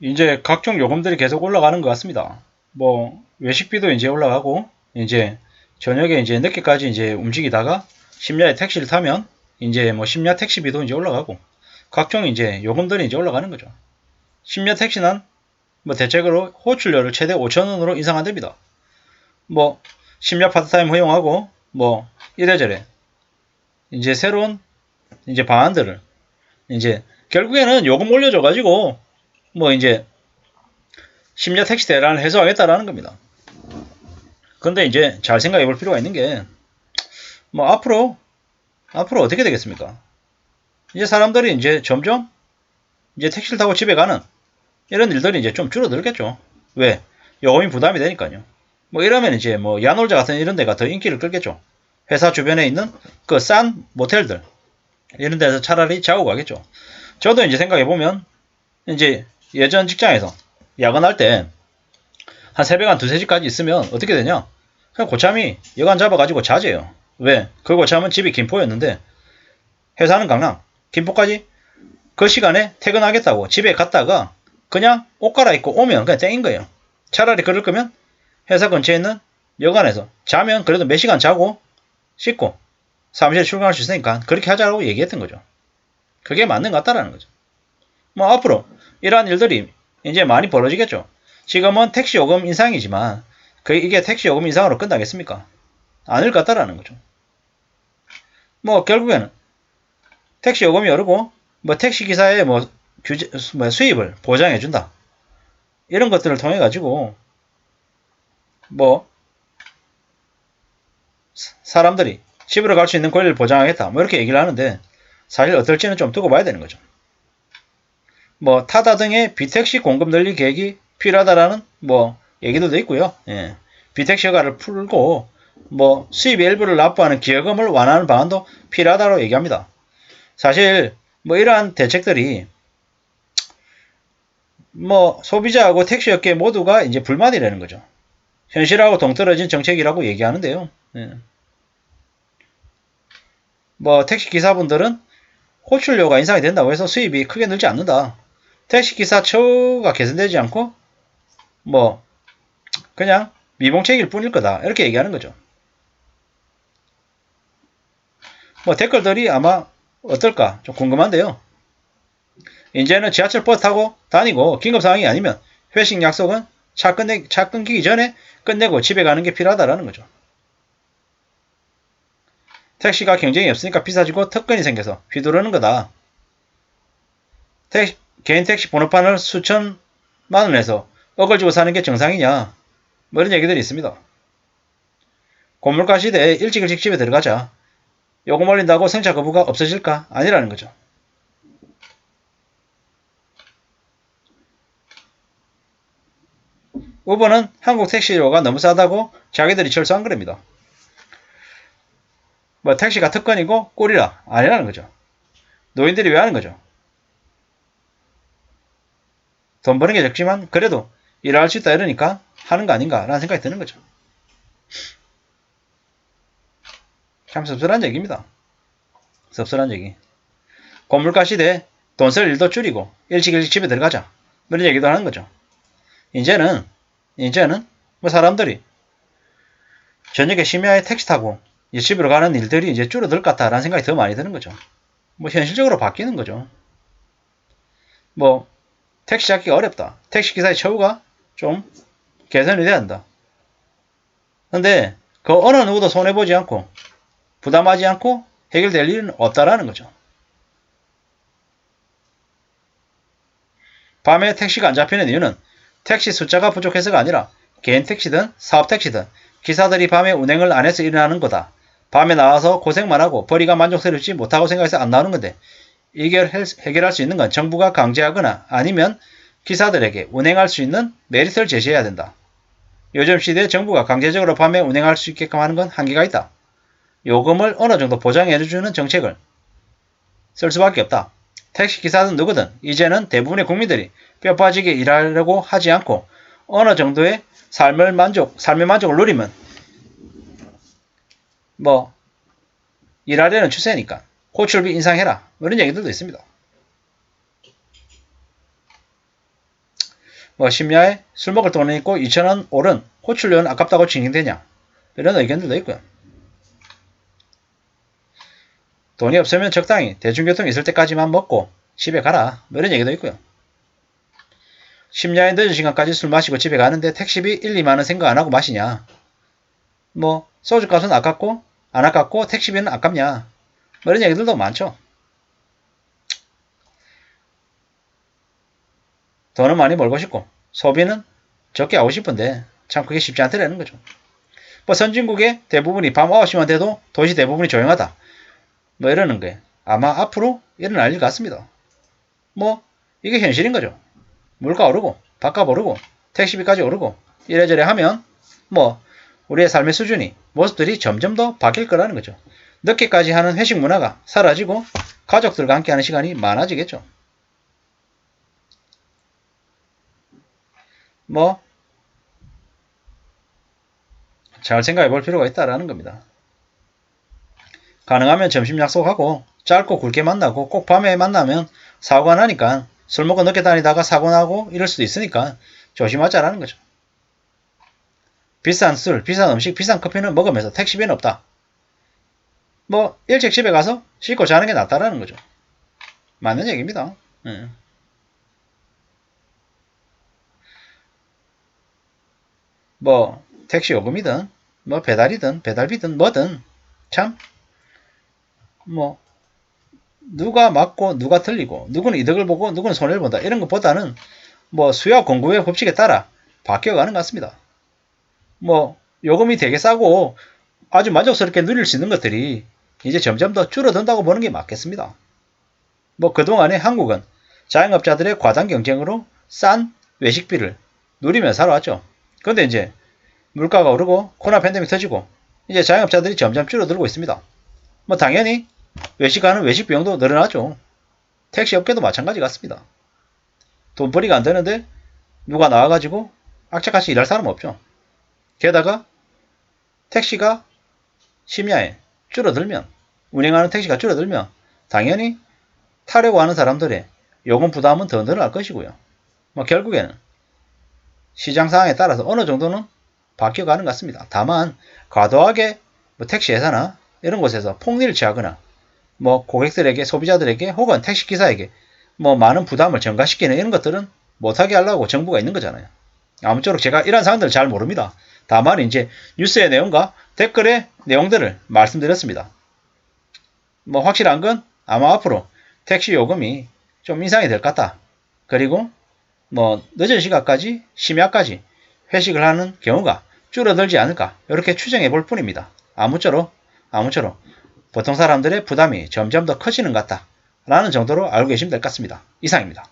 이제 각종 요금들이 계속 올라가는 것 같습니다. 뭐 외식비도 이제 올라가고 이제 저녁에 이제 늦게까지 이제 움직이다가 심야에 택시를 타면 이제 뭐 심야 택시비도 이제 올라가고 각종 이제 요금들이 이제 올라가는 거죠. 심야 택시는 뭐 대체적으로 호출료를 최대 5천원으로 인상한답니다. 뭐 심야 파트타임 허용하고 뭐 이래저래 이제 새로운 이제 방안들을 이제 결국에는 요금 올려줘 가지고 뭐 이제 심야 택시 대란을 해소하겠다라는 겁니다. 근데 이제 잘 생각해 볼 필요가 있는 게 뭐 앞으로 앞으로 어떻게 되겠습니까? 이제 사람들이 이제 점점 이제 택시를 타고 집에 가는 이런 일들이 이제 좀 줄어들겠죠. 왜? 요금이 부담이 되니까요. 뭐 이러면 이제 뭐 야놀자 같은 이런 데가 더 인기를 끌겠죠. 회사 주변에 있는 그 싼 모텔들 이런 데서 차라리 자고 가겠죠. 저도 이제 생각해 보면 이제 예전 직장에서 야근할 때 한 새벽 한 두세 시까지 있으면 어떻게 되냐? 그냥 고참이 여간 잡아가지고 자재요. 왜? 그 고참은 집이 김포였는데 회사는 강남, 김포까지 그 시간에 퇴근하겠다고 집에 갔다가 그냥 옷 갈아입고 오면 그냥 땡인 거예요. 차라리 그럴 거면 회사 근처에 있는 여관에서 자면 그래도 몇 시간 자고 씻고 사무실에 출근할 수 있으니까 그렇게 하자고 얘기했던 거죠. 그게 맞는 것 같다라는 거죠. 뭐 앞으로 이러한 일들이 이제 많이 벌어지겠죠. 지금은 택시 요금 인상이지만 그 이게 택시 요금 인상으로 끝나겠습니까? 아닐 것 같다라는 거죠. 뭐 결국에는 택시 요금이 오르고 뭐 택시 기사의 뭐 규제 뭐 수입을 보장해 준다. 이런 것들을 통해 가지고 뭐 사람들이 집으로 갈 수 있는 권리를 보장하겠다. 뭐 이렇게 얘기를 하는데 사실 어떨지는 좀 두고 봐야 되는 거죠. 뭐 타다 등의 비택시 공급 늘리 계획이 필요하다라는 뭐 얘기도 돼 있고요. 예. 비택시 허가를 풀고 뭐 수입 일부를 납부하는 기여금을 완화하는 방안도 필요하다고 얘기합니다. 사실 뭐 이러한 대책들이 뭐 소비자하고 택시업계 모두가 이제 불만이라는 거죠. 현실하고 동떨어진 정책이라고 얘기하는데요. 예. 뭐 택시 기사분들은 호출료가 인상이 된다고 해서 수입이 크게 늘지 않는다. 택시 기사 처우가 개선되지 않고 뭐 그냥 미봉책일 뿐일 거다 이렇게 얘기하는 거죠. 뭐 댓글들이 아마 어떨까 좀 궁금한데요. 이제는 지하철 버스 타고 다니고 긴급 상황이 아니면 회식 약속은 차 끝내 차 끊기기 전에 끝내고 집에 가는 게 필요하다라는 거죠. 택시가 경쟁이 없으니까 비싸지고 특권이 생겨서 휘두르는 거다. 택, 개인 택시 번호판을 수천만 원에서 억을 주고 사는 게 정상이냐? 뭐 이런 얘기들이 있습니다. 고물가 시대에 일찍 일찍 집에 들어가자. 요금 올린다고 승차 거부가 없어질까? 아니라는 거죠. 우버는 한국 택시료가 너무 싸다고 자기들이 철수한 거랍니다. 뭐 택시가 특권이고 꼴이라 아니라는 거죠. 노인들이 왜 하는 거죠? 돈 버는 게 적지만 그래도 일할 수 있다 이러니까 하는 거 아닌가라는 생각이 드는 거죠. 참 씁쓸한 얘기입니다. 씁쓸한 얘기. 고물가 시대에 돈 쓸 일도 줄이고 일찍 일찍 집에 들어가자. 뭐 이런 얘기도 하는 거죠. 이제는 이제는 뭐 사람들이 저녁에 심야에 택시 타고 집으로 가는 일들이 이제 줄어들 것 같다라는 생각이 더 많이 드는 거죠. 뭐 현실적으로 바뀌는 거죠. 뭐 택시 잡기가 어렵다. 택시 기사의 처우가 좀 개선이 돼야 한다. 근데 그 어느 누구도 손해보지 않고 부담하지 않고 해결될 일은 없다라는 거죠. 밤에 택시가 안 잡히는 이유는 택시 숫자가 부족해서가 아니라 개인 택시든 사업 택시든 기사들이 밤에 운행을 안 해서 일어나는 거다. 밤에 나와서 고생만 하고 벌이가 만족스럽지 못하고 생각해서 안 나오는 건데 이걸 해결할 수 있는 건 정부가 강제하거나 아니면 기사들에게 운행할 수 있는 메리트를 제시해야 된다. 요즘 시대에 정부가 강제적으로 밤에 운행할 수 있게끔 하는 건 한계가 있다. 요금을 어느 정도 보장해주는 정책을 쓸 수밖에 없다. 택시 기사든 누구든 이제는 대부분의 국민들이 뼈 빠지게 일하려고 하지 않고 어느 정도의 삶을 만족, 삶의 만족을 누리면 뭐 일하려는 추세니까 호출비 인상해라 뭐 이런 얘기들도 있습니다. 뭐 심야에 술 먹을 돈은 있고 2천원 오른 호출료는 아깝다고 진행되냐 이런 의견들도 있고요. 돈이 없으면 적당히 대중교통 있을 때까지만 먹고 집에 가라 뭐 이런 얘기도 있고요. 심야에 늦은 시간까지 술 마시고 집에 가는데 택시비 1, 2만원 생각 안 하고 마시냐 뭐 소주값은 아깝고 안 아깝고 택시비는 아깝냐 뭐 이런 얘기들도 많죠. 돈은 많이 벌고 싶고 소비는 적게 하고 싶은데 참 그게 쉽지 않더라는 거죠. 뭐 선진국의 대부분이 밤 9시만 돼도 도시 대부분이 조용하다. 뭐 이러는 게 아마 앞으로 일어날 일 같습니다. 뭐 이게 현실인 거죠. 물가 오르고 밥값 오르고 택시비까지 오르고 이래저래 하면 뭐 우리의 삶의 수준이 모습들이 점점 더 바뀔 거라는 거죠. 늦게까지 하는 회식 문화가 사라지고 가족들과 함께하는 시간이 많아지겠죠. 뭐 잘 생각해 볼 필요가 있다라는 겁니다. 가능하면 점심 약속하고 짧고 굵게 만나고 꼭 밤에 만나면 사고가 나니까 술 먹고 늦게 다니다가 사고 나고 이럴 수도 있으니까 조심하자라는 거죠. 비싼 술, 비싼 음식, 비싼 커피는 먹으면서 택시비는 없다. 뭐 일찍 집에 가서 씻고 자는 게 낫다라는 거죠. 맞는 얘기입니다. 예. 뭐 택시 요금이든 뭐 배달이든 배달비든 뭐든 참 뭐 누가 맞고 누가 틀리고 누구는 이득을 보고 누구는 손해를 본다 이런 것보다는 뭐 수요 공급의 법칙에 따라 바뀌어가는 것 같습니다. 뭐 요금이 되게 싸고 아주 만족스럽게 누릴 수 있는 것들이 이제 점점 더 줄어든다고 보는 게 맞겠습니다. 뭐 그동안에 한국은 자영업자들의 과당 경쟁으로 싼 외식비를 누리며 살아왔죠. 그런데 이제 물가가 오르고 코로나 팬데믹 터지고 이제 자영업자들이 점점 줄어들고 있습니다. 뭐 당연히 외식하는 외식 비용도 늘어나죠. 택시 업계도 마찬가지 같습니다. 돈벌이가 안 되는데 누가 나와가지고 악착같이 일할 사람 없죠. 게다가 택시가 심야에 줄어들면 운행하는 택시가 줄어들면 당연히 타려고 하는 사람들의 요금 부담은 더 늘어날 것이고요. 뭐 결국에는 시장 상황에 따라서 어느 정도는 바뀌어가는 것 같습니다. 다만 과도하게 뭐 택시 회사나 이런 곳에서 폭리를 취하거나 뭐 고객들에게 소비자들에게 혹은 택시 기사에게 뭐 많은 부담을 전가시키는 이런 것들은 못하게 하려고 정부가 있는 거잖아요. 아무쪼록 제가 이런 사항들을 잘 모릅니다. 다만 이제 뉴스의 내용과 댓글의 내용들을 말씀드렸습니다. 뭐 확실한 건 아마 앞으로 택시 요금이 좀 인상이 될 것 같다. 그리고 뭐 늦은 시간까지 심야까지 회식을 하는 경우가 줄어들지 않을까 이렇게 추정해 볼 뿐입니다. 아무쪼록 아무쪼록 보통 사람들의 부담이 점점 더 커지는 것 같다. 라는 정도로 알고 계시면 될 것 같습니다. 이상입니다.